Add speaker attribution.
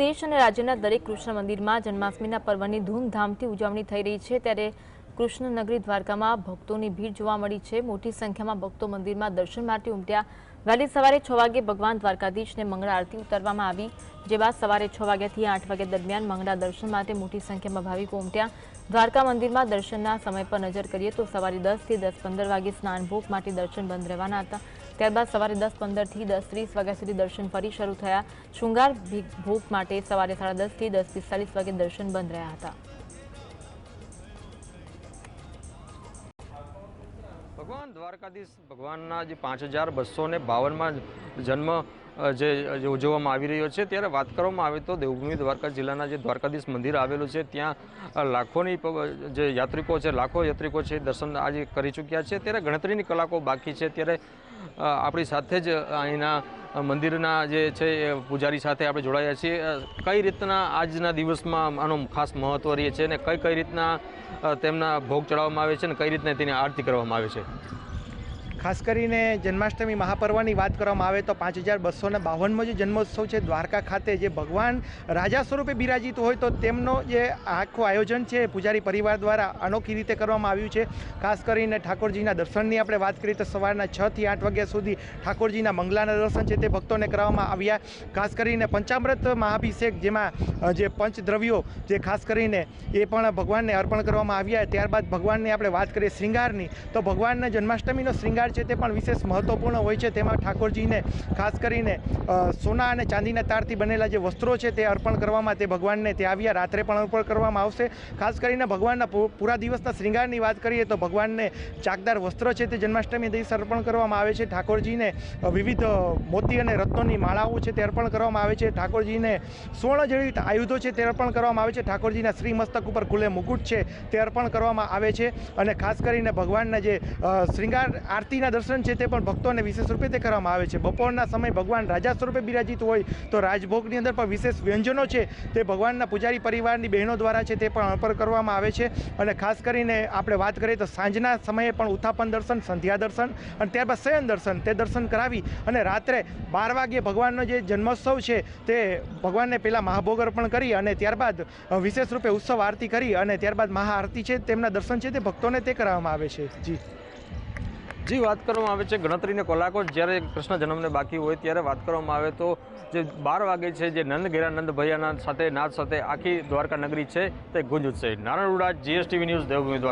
Speaker 1: દેશ અને રાજ્યના દરેક કૃષ્ણ મંદિરમાં જન્માષ્ટમીના પર્વની ધૂમધામથી ઉજવણી થઈ રહી છે. ત્યારે કૃષ્ણનગરી દ્વારકામાં ભક્તોની ભીડ જોવા મળી છે. મોટી સંખ્યામાં ભક્તો મંદિરમાં દર્શન માટે ઉમટ્યા. વહેલી સવારે છ વાગે ભગવાન દ્વારકાધીશને મંગળા આરતી ઉતારવામાં આવી જે બાદ સવારે છ વાગ્યાથી આઠ વાગ્યા દરમિયાન મંગળા દર્શન માટે મોટી સંખ્યામાં ભાવિકો ઉમટ્યા. દ્વારકા મંદિરમાં દર્શનના સમય પર નજર કરીએ તો સવારે દસથી દસ પંદર વાગે સ્નાન ભોગ માટે દર્શન બંધ રહેવાના હતા. ત્યારબાદ સવારે દસ પંદરથી દસ ત્રીસ વાગ્યા સુધી દર્શન ફરી શરૂ થયા. શૃંગાર ભોગ માટે સવારે સાડા દસથી દસ પિસ્તાલીસ વાગે દર્શન બંધ રહ્યા હતા.
Speaker 2: ભગવાન દ્વારકાધીશ ભગવાનના જે પાંચ હજાર બસો ને બાવનમાં જન્મ જે ઉજવવામાં આવી રહ્યો છે, ત્યારે વાત કરવામાં આવે તો દેવભૂમિ દ્વારકા જિલ્લાના જે દ્વારકાધીશ મંદિર આવેલું છે, ત્યાં લાખોની જે યાત્રિકો છે, લાખો યાત્રિકો છે, દર્શન આજે કરી ચૂક્યા છે. ત્યારે ગણતરીની કલાકો બાકી છે. ત્યારે આપણી સાથે જ અહીંના મંદિરના જે છે પૂજારી સાથે આપણે જોડાયા છીએ. કઈ રીતના આજના દિવસમાં આનો ખાસ મહત્વ રહે છે અને કઈ કઈ રીતના તેમના ભોગ ચડાવવામાં આવે છે અને કઈ રીતના તેની આરતી કરવામાં આવે છે?
Speaker 3: ખાસ કરીને જન્માષ્ટમી મહાપર્વની વાત કરવામાં આવે તો પાંચ હજાર બસોને બાવનમો જે જન્મોત્સવ છે દ્વારકા ખાતે, જે ભગવાન રાજા સ્વરૂપે બિરાજિત હોય તો તેમનો જે આખું આયોજન છે પૂજારી પરિવાર દ્વારા અનોખી રીતે કરવામાં આવ્યું છે. ખાસ કરીને ઠાકોરજીના દર્શનની આપણે વાત કરીએ તો સવારના છ થી આઠ વાગ્યા સુધી ઠાકોરજીના મંગલાના દર્શન છે તે ભક્તોને કરવામાં આવ્યા. ખાસ કરીને પંચામૃત મહાભિષેક જેમાં જે પંચદ્રવ્યો જે ખાસ કરીને એ પણ ભગવાનને અર્પણ કરવામાં આવ્યા. ત્યારબાદ ભગવાનની આપણે વાત કરીએ શ્રૃંગારની તો ભગવાનના જન્માષ્ટમીનો શ્રૃંગાર છે તે પણ વિશેષ મહત્વપૂર્ણ હોય છે. તેમાં ઠાકોરજીને, ખાસ કરીને સોના અને ચાંદીના તારથી બનેલા જે વસ્ત્રો છે તે અર્પણ કરવામાં, તે ભગવાનને તે આવ્યા, રાત્રે પણ અર્પણ કરવામાં આવશે. ખાસ કરીને ભગવાનના પૂરા દિવસના શ્રૃંગારની વાત કરીએ તો ભગવાનને ચાકદાર વસ્ત્ર છે તે જન્માષ્ટમી દિવસે અર્પણ કરવામાં આવે છે. ઠાકોરજીને વિવિધ મોતી અને રત્નોની માળાઓ છે તે અર્પણ કરવામાં આવે છે. ઠાકોરજીને સુવર્ણ જડિત આયુધો છે તે અર્પણ કરવામાં આવે છે. ઠાકોરજીના શ્રી મસ્તક ઉપર ખુલ્લે મુકુટ છે તે અર્પણ કરવામાં આવે છે. અને ખાસ કરીને ભગવાનના જે શ્રૃંગાર શ્રૃંગાર આરતીના દર્શન છે તે પણ ભક્તોને વિશેષ રૂપે તે કરવામાં આવે છે. બપોરના સમયે ભગવાન રાજા સ્વરૂપે બિરાજિત હોય તો રાજભોગની અંદર પણ વિશેષ વ્યંજનો છે તે ભગવાનના પૂજારી પરિવારની બહેનો દ્વારા છે તે પણ અર્પણ કરવામાં આવે છે. અને ખાસ કરીને આપણે વાત કરીએ તો સાંજના સમયે પણ ઉત્થાપન દર્શન, સંધ્યા દર્શન અને ત્યારબાદ શયન દર્શન તે દર્શન કરાવી અને રાત્રે બાર વાગ્યે ભગવાનનો જે જન્મોત્સવ છે તે ભગવાનને પહેલાં મહાભોગ અર્પણ કરી અને ત્યારબાદ વિશેષ રૂપે ઉત્સવ આરતી કરી અને ત્યારબાદ મહાઆરતી છે તેમના દર્શન છે તે ભક્તોને તે કરાવવામાં આવે છે. જી.
Speaker 2: જી વાત કરવામાં આવે છે ગણતરીને કલાકો જ્યારે કૃષ્ણ જન્મને બાકી હોય ત્યારે વાત કરવામાં આવે તો જે બાર વાગે છે જે નંદ ઘેરા નંદ ભૈયાના સાથે, નાદ સાથે આખી દ્વારકા નગરી છે તે ગુંજ ઉઠશે. નારાયણ ઉડા જીએસટીવી ન્યૂઝ દેવભૂમિ